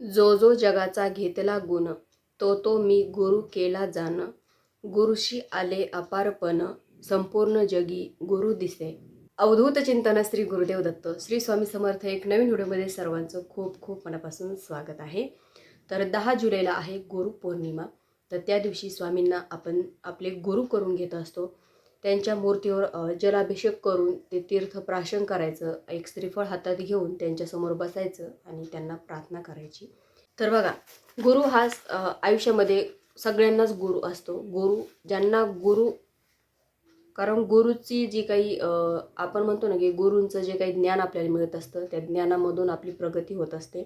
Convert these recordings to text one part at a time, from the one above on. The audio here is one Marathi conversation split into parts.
जो जो जगाचा घेतला गुण तो तो मी गुरु केला जाण. गुरुशी आले अपारपण संपूर्ण जगी गुरु दिसे. अवधूत चिंतन श्री गुरुदेव दत्त. श्री स्वामी समर्थ एक नवीन व्हिडिओमध्ये सर्वांचं खूप खूप मनापासून स्वागत आहे. तर दहा जुलैला आहे गुरुपौर्णिमा तर त्या दिवशी स्वामींना आपण आपले गुरु करून घेत असतो. त्यांच्या मूर्तीवर जलाभिषेक करून ते तीर्थ प्राशन करायचं एक श्रीफळ हातात घेऊन त्यांच्यासमोर बसायचं आणि त्यांना प्रार्थना करायची. तर बघा गुरु हा आयुष्यामध्ये सगळ्यांनाच गुरु असतो. गुरु ज्यांना गुरु कारण गुरुची जी काही आपण म्हणतो ना की गुरूंचं जे काही ज्ञान आपल्याला मिळत असतं त्या ज्ञानामधून आपली प्रगती होत असते.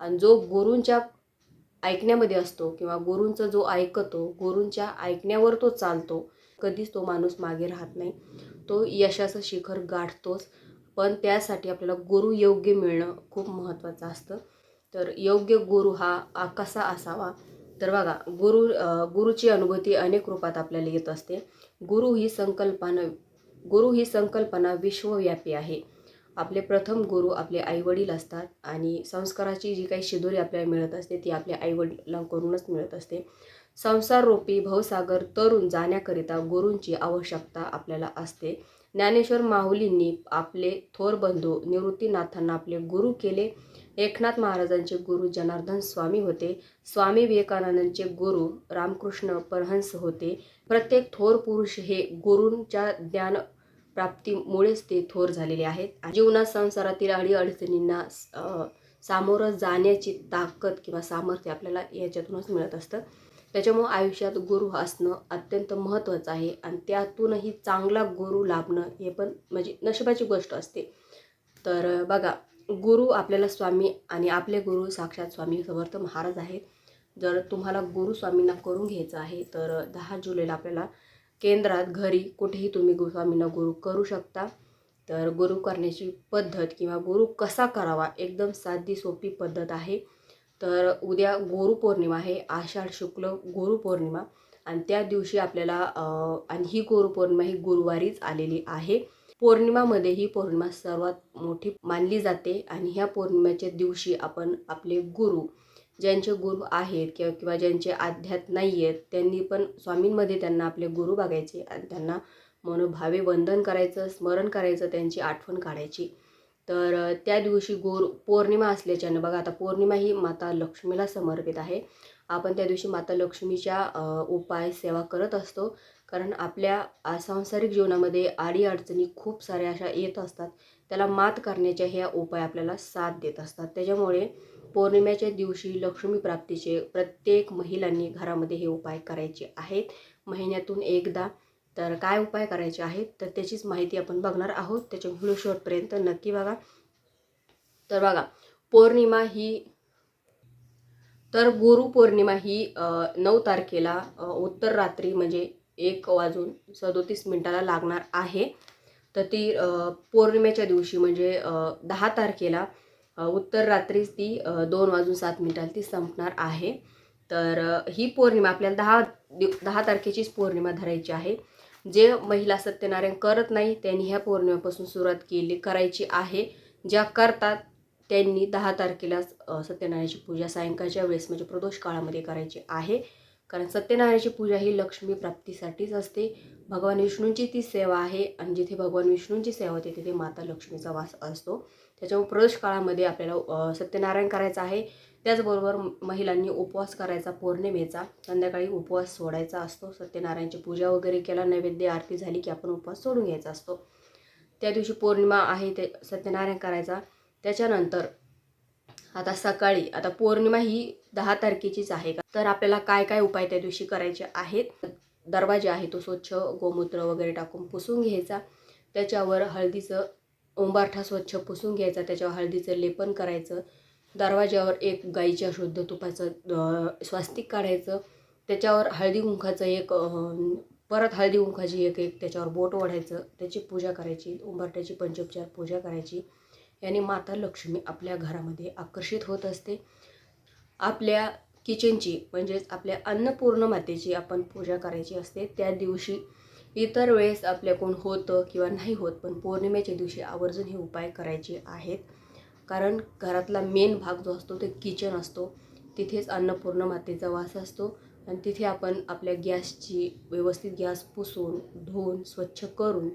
आणि जो गुरूंच्या ऐकण्यामध्ये असतो किंवा गुरूंचा जो ऐकतो गुरूंच्या ऐकण्यावर तो चालतो कधीच तो माणूस मागे राहत नाही. तो यशाचं शिखर गाठतोच. पण त्यासाठी आपल्याला गुरु योग्य मिळणं खूप महत्त्वाचं असतं. तर योग्य गुरु हा कसा असावा. तर बघा गुरु गुरुची अनुभूती अनेक रूपात आपल्याला येत असते. गुरु ही संकल्पना गुरु ही संकल्पना विश्वव्यापी आहे. आपले प्रथम गुरु आपले आईवडील असतात आणि संस्काराची जी काही शिदोरी आपल्याला मिळत असते ती आपल्या आईवडिलांकडूनच मिळत असते. संसाररूपी भवसागर तरुण जाण्याकरिता गुरूंची आवश्यकता आपल्याला असते. ज्ञानेश्वर माहुलींनी आपले थोर बंधू निवृत्तीनाथांना आपले गुरु केले. एकनाथ महाराजांचे गुरु जनार्दन स्वामी होते. स्वामी विवेकानंदांचे गुरु रामकृष्ण परहंस होते. प्रत्येक थोर पुरुष हे गुरूंच्या ज्ञान प्राप्तीमुळेच ते थोर झालेले आहेत. जीवनात संसारातील अडीअडचणींना सामोरं जाण्याची ताकद किंवा सामर्थ्य आपल्याला याच्यातूनच मिळत असतं. त्याच्यामुळं आयुष्यात गुरु असणं अत्यंत महत्त्वाचं आहे आणि त्यातूनही चांगला गुरु लाभणं हे पण म्हणजे नशिबाची गोष्ट असते. तर बघा गुरु आपल्याला स्वामी आणि आपले गुरु साक्षात स्वामी समर्थ महाराज आहेत. जर तुम्हाला गुरु स्वामींना करून घ्यायचं आहे तर दहा जुलैला आपल्याला केंद्रात घरी कुठेही तुम्ही गु स्वामींना गुरु करू शकता. तर गुरु करण्याची पद्धत किंवा गुरु कसा करावा एकदम साधी सोपी पद्धत आहे. तर उद्या गुरुपौर्णिमा आहे आषाढ शुक्ल गुरुपौर्णिमा आणि त्या दिवशी आपल्याला आणि ही गुरुपौर्णिमा ही गुरुवारीच आलेली आहे. पौर्णिमामध्ये ही पौर्णिमा सर्वात मोठी मानली जाते. आणि ह्या पौर्णिमेच्या दिवशी आपण आपले गुरु ज्यांचे गुरु आहेत किंवा किंवा ज्यांचे आध्यात नाही आहेत त्यांनी पण स्वामींमध्ये त्यांना आपले गुरु बघायचे आणि त्यांना मनोभावे वंदन करायचं स्मरण करायचं त्यांची आठवण काढायची. तर त्या दिवशी गुरु पौर्णिमा असल्याच्यानं बघा आता पौर्णिमा ही माता लक्ष्मीला समर्पित आहे. आपण त्या दिवशी माता लक्ष्मीच्या उपाय सेवा करत असतो. कारण आपल्या सांसारिक जीवनामध्ये अडीअडचणी खूप साऱ्या अशा येत असतात. त्याला मात करण्याच्या ह्या उपाय आपल्याला साथ देत असतात. त्याच्यामुळे पौर्णिमेच्या दिवशी लक्ष्मी प्राप्तीचे प्रत्येक महिलांनी घरामध्ये हे उपाय करायचे आहेत. महिन्यातून एकदा. तर काय उपाय करायचे आहेत? तर त्याचीच माहिती आपण बघणार आहोत. त्याच्या व्हिडिओ शॉर्टपर्यंत नक्की बघा. तर बघा पौर्णिमा ही तर गुरुपौर्णिमा ही नऊ तारखेला उत्तर रात्री म्हणजे एक वाजून सदोतीस मिनिटाला लागणार आहे. तर ती पौर्णिमेच्या दिवशी म्हणजे दहा तारखेला उत्तर रात्रीच ती दोन वाजून सात मिनिटाला ती संपणार आहे. तर ही पौर्णिमा आपल्याला दहा दिव दहा तारखेचीच पौर्णिमा धरायची आहे. जे महिला सत्यनारायण करत नाही त्यांनी ह्या पौर्णिमेपासून सुरुवात केली करायची आहे. ज्या करतात त्यांनी दहा तारखेलाच सत्यनारायणाची पूजा सायंकाळच्या वेळेस म्हणजे प्रदोष काळामध्ये करायची आहे. कारण सत्यनारायणाची पूजा ही लक्ष्मी प्राप्तीसाठीच असते. भगवान विष्णूंची ती सेवा आहे आणि जिथे भगवान विष्णूंची सेवा होते तिथे माता लक्ष्मीचा वास असतो. त्याच्यामुळे प्रदोष काळामध्ये आपल्याला सत्यनारायण करायचा आहे. त्याचबरोबर महिलांनी उपवास करायचा पौर्णिमेचा. संध्याकाळी उपवास सोडायचा असतो. सत्यनारायणची पूजा वगैरे केला नैवेद्य आरती झाली की आपण उपवास सोडून घ्यायचा असतो. त्या दिवशी पौर्णिमा आहे ते सत्यनारायण करायचा. त्याच्यानंतर आता सकाळी आता पौर्णिमा ही दहा तारखेचीच आहे का? तर आपल्याला काय काय उपाय त्या दिवशी करायचे आहेत? दरवाजा आहे तो स्वच्छ गोमूत्र वगैरे टाकून पुसून घ्यायचा. त्याच्यावर हळदीचं उंबारठा स्वच्छ पुसून घ्यायचा. त्याच्यावर हळदीचं लेपन करायचं. दरवाज्यावर एक गाईच्या शुद्ध तुपाचं स्वास्तिक काढायचं. त्याच्यावर हळदी कुंखाचं एक परत हळदी कुंखाची एक एक त्याच्यावर बोट ओढायचं. त्याची पूजा करायची. उंबरट्याची पंचोपचार पूजा करायची. याने माता लक्ष्मी आपल्या घरामध्ये आकर्षित होत असते. आपल्या किचनची म्हणजेच आपल्या अन्नपूर्ण मातेची आपण पूजा करायची असते. त्या दिवशी इतर वेळेस आपल्याकडून होतं किंवा नाही होत पण पौर्णिमेच्या दिवशी आवर्जून हे उपाय करायचे आहेत. कारण घरातला मेन भाग जो असतो ते किचन असतो. तिथेच अन्नपूर्ण मातेचा वास असतो. आणि तिथे आपण आपल्या गॅसची व्यवस्थित गॅस पुसून धुवून स्वच्छ करून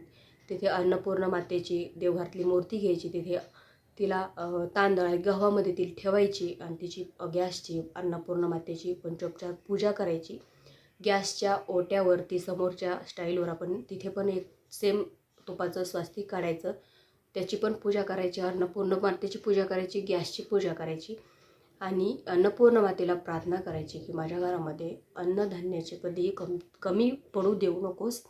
तिथे अन्नपूर्ण मातेची देवघरातली मूर्ती घ्यायची. तिथे तिला तांदळ आहे गव्हामध्ये ती ठेवायची आणि तिची गॅसची अन्नपूर्ण मातेची पंचोपचार पूजा करायची. गॅसच्या ओट्यावरती समोरच्या स्टाईलवर आपण तिथे पण एक सेम तुपाचं स्वास्तिक काढायचं. त्याची पण पूजा करायची अन्नपूर्ण मातेची पूजा करायची गॅसची पूजा करायची आणि अन्नपूर्ण मातेला प्रार्थना करायची की माझ्या घरामध्ये अन्नधान्याचे कधीही कम कमी पडू देऊ नकोस.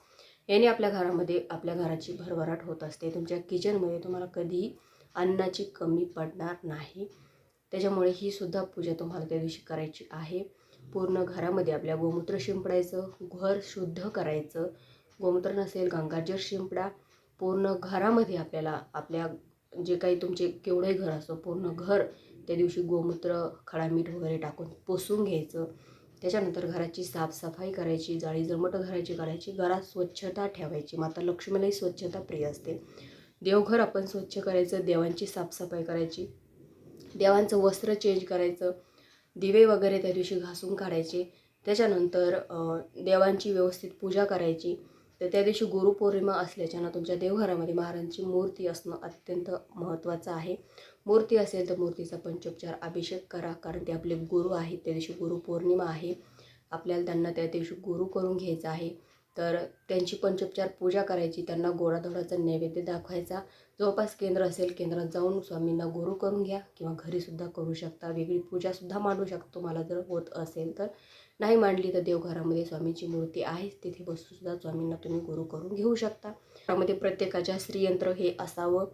याने आपल्या घरामध्ये आपल्या घराची भरभराट होत असते. तुमच्या किचनमध्ये तुम्हाला कधीही अन्नाची कमी पडणार नाही. त्याच्यामुळे ही सुद्धा पूजा तुम्हाला त्या दिवशी करायची आहे. पूर्ण घरामध्ये आपल्या गोमूत्र शिंपडायचं घर शुद्ध करायचं. गोमूत्र नसेल गंगाजल शिंपडा. पूर्ण घरामध्ये आपल्याला आपल्या जे काही तुमचे केवढंही घर असो पूर्ण घर त्या दिवशी गोमूत्र खडा मीठ वगैरे टाकून पुसून घ्यायचं. त्याच्यानंतर घराची साफसफाई करायची जाळी जमटं घराची काढायची घरात स्वच्छता ठेवायची. माता लक्ष्मीलाही स्वच्छता प्रिय असते. देवघर आपण स्वच्छ करायचं देवांची साफसफाई करायची देवांचं वस्त्र चेंज करायचं दिवे वगैरे त्या दिवशी घासून काढायचे. त्याच्यानंतर देवांची व्यवस्थित पूजा करायची. तर त्या दिवशी गुरुपौर्णिमा असल्याच्यानं तुमच्या देवघरामध्ये महाराजांची मूर्ती असणं अत्यंत महत्त्वाचं आहे. मूर्ती असेल तर मूर्तीचा पंचोपचार अभिषेक करा कारण ते आपले गुरु आहेत त्या दिवशी गुरुपौर्णिमा आहे. आपल्याला त्यांना त्या दिवशी गुरु करून घ्यायचा आहे. तर त्यांची पंचोपचार पूजा करायची त्यांना गोडाधोडाचा नैवेद्य दाखवायचा. जवळपास केंद्र असेल केंद्रात जाऊन स्वामींना गुरु करून घ्या किंवा घरीसुद्धा करू शकता. वेगळी पूजासुद्धा मांडू शकतो मला जर होत असेल तर. नाही मांडली तर देवघरामध्ये स्वामींची मूर्ती आहे. तिथे बसूनसुद्धा स्वामींना तुम्ही गुरु करून घेऊ शकता. त्यामध्ये प्रत्येकाच्या श्रीयंत्र हे असावं.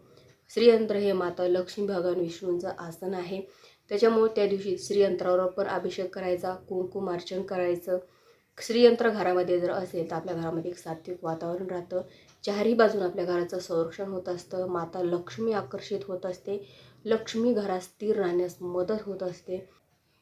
श्रीयंत्र हे माता लक्ष्मी भगवान विष्णूंचं आसन आहे. त्याच्यामुळे त्या दिवशी श्रीयंत्रावर पण अभिषेक करायचा कुंकुमार्चन करायचं. श्रीयंत्र घरामध्ये जर असेल तर आपल्या घरामध्ये एक सात्विक वातावरण राहतं. चारही बाजून आपल्या घराचं संरक्षण होत असतं. माता लक्ष्मी आकर्षित होत असते. लक्ष्मी घरात स्थिर राहण्यास मदत होत असते.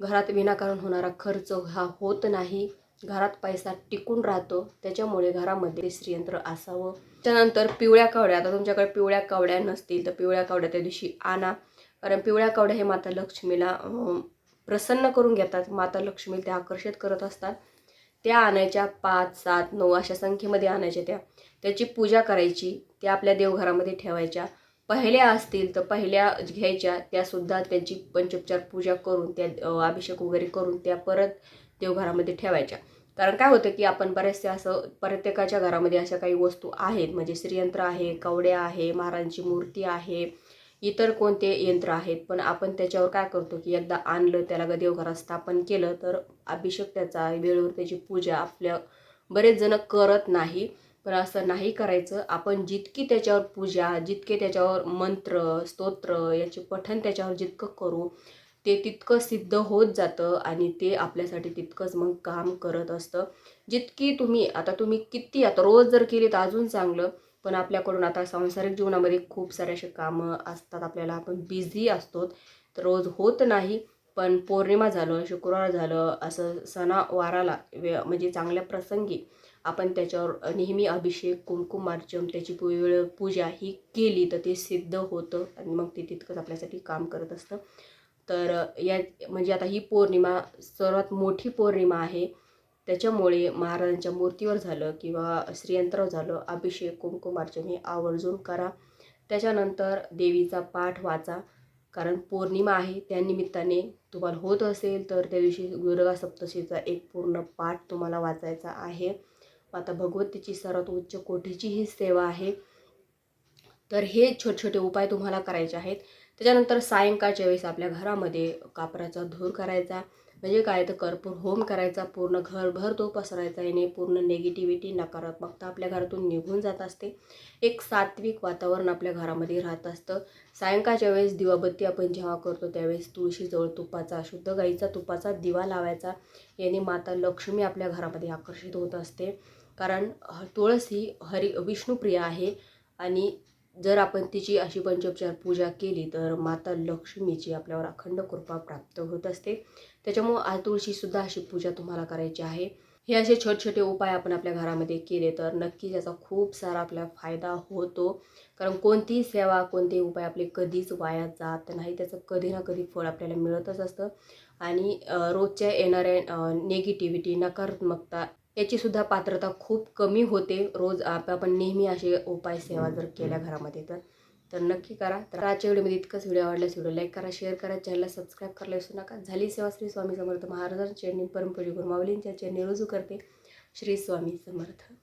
घरात विनाकारण होणारा खर्च हा होत नाही. घरात पैसा टिकून राहतो त्याच्यामुळे घरामध्ये श्रीयंत्र असावं. त्यानंतर पिवळ्या कावड्या आता तुमच्याकडे पिवळ्या कावड्या नसतील तर पिवळ्या कावड्या त्या दिवशी आणा. कारण पिवळ्या कावड्या हे माता लक्ष्मीला प्रसन्न करून घेतात. माता लक्ष्मी त्या आकर्षित करत असतात. त्या आणायच्या पाच सात नऊ अशा संख्येमध्ये आणायच्या त्या. त्याची पूजा करायची त्या आपल्या देवघरामध्ये ठेवायच्या. पहिल्या असतील तर पहिल्या घ्यायच्या त्यासुद्धा त्यांची पंचोपचार पूजा करून त्या अभिषेक वगैरे करून त्या परत देवघरामध्ये ठेवायच्या. कारण काय होतं की आपण बऱ्याचशा असं प्रत्येकाच्या घरामध्ये अशा काही वस्तू आहेत. म्हणजे श्रीयंत्र आहे कवड्या आहे महाराजांची मूर्ती आहे इतर कोणते यंत्र आहेत. पण आपण त्याच्यावर काय करतो की एकदा आणलं त्याला ग देवघरात स्थापन केलं तर अभिषेक त्याचा वेळेवर त्याची पूजा आपल्या बरेच जण करत नाही. पण असं नाही करायचं. आपण जितकी त्याच्यावर पूजा जितके त्याच्यावर मंत्र स्तोत्र याचे पठण त्याच्यावर जितकं करू ते तितकं सिद्ध होत जातं आणि ते आपल्यासाठी तितकंच मग काम करत असतं. जितकी तुम्ही आता तुम्ही किती आता रोज जर केली तर अजून चांगलं पण आपल्याकडून आता सांसारिक जीवनामध्ये खूप सारे असे कामं असतात आपल्याला आपण बिझी असतो तर रोज होत नाही. पण पौर्णिमा झालं शुक्रवार झालं असं सणावाराला वे म्हणजे चांगल्या प्रसंगी आपण त्याच्यावर नेहमी अभिषेक कुंकुमार्चन त्याची पू वेळ पूजा ही केली तर ते सिद्ध होतं आणि मग ते तितकंच आपल्यासाठी काम करत असतं. तर या म्हणजे आता ही पौर्णिमा सर्वात मोठी पौर्णिमा आहे. त्याच्यामुळे महाराजांच्या मूर्तीवर झालं किंवा श्रीयंत्रावर झालं अभिषेक कुंकुमार्चन हे आवर्जून करा. त्याच्यानंतर देवीचा पाठ वाचा. कारण पौर्णिमा आहे त्या निमित्ताने तुम्हाला होत असेल तर त्या दिवशी दुर्गा सप्तशीचा एक पूर्ण पाठ तुम्हाला वाचायचा आहे. आता भगवतीची सर्वात उच्च कोटीची ही सेवा आहे. तर हे छोटे छोटे उपाय तुम्हाला करायचे आहेत. त्याच्यानंतर सायंकाळच्या वेळेस आपल्या घरामध्ये कापराचा धूर करायचा. म्हणजे काय तर कर्पूर होम करायचा पूर्ण घरभर तो पसरायचा याने पूर्ण निगेटिव्हिटी नकारात्मकता आपल्या घरातून निघून जात असते. एक सात्विक वातावरण आपल्या घरामध्ये राहत असतं. सायंकाळच्या वेळेस दिवाबत्ती आपण जेव्हा करतो त्यावेळेस तुळशीजवळ तुपाचा शुद्ध गाईचा तुपाचा दिवा लावायचा. याने माता लक्ष्मी आपल्या घरामध्ये आकर्षित होत असते. कारण ह- तुळस ही हरी विष्णुप्रिय आहे. आणि जर आपण तिची अशी पंचोपचार पूजा केली तर माता लक्ष्मीची आपल्यावर अखंड कृपा प्राप्त होत असते. त्याच्यामुळं आज तुळशीसुद्धा अशी पूजा तुम्हाला करायची आहे. हे असे छोटे छोटे उपाय आपण आपल्या घरामध्ये केले तर नक्की त्याचा खूप सारा आपला फायदा होतो. कारण कोणतीही सेवा कोणतेही उपाय आपले कधीच वाया जात नाही. त्याचं कधी ना कधी फळ आपल्याला मिळतच असतं. आणि रोजच्या येणाऱ्या निगेटिव्हिटी नकारात्मकता याचीसुद्धा पात्रता खूप कमी होते रोज आप- आपण नेहमी असे उपाय सेवा जर केल्या घरामध्ये तर. तर नक्की करा. तर आजच्या व्हिडिओमध्ये इतकंच. व्हिडिओ आवडल्यास व्हिडिओ लाईक करा शेअर करा चॅनलला सबस्क्राईब करायला विसरू नका. झाली सेवा श्री स्वामी समर्थ महाराजांच्या चरणी परमपूजी गुरुमावलींच्या चरणी रुजू करते. श्री स्वामी समर्थ.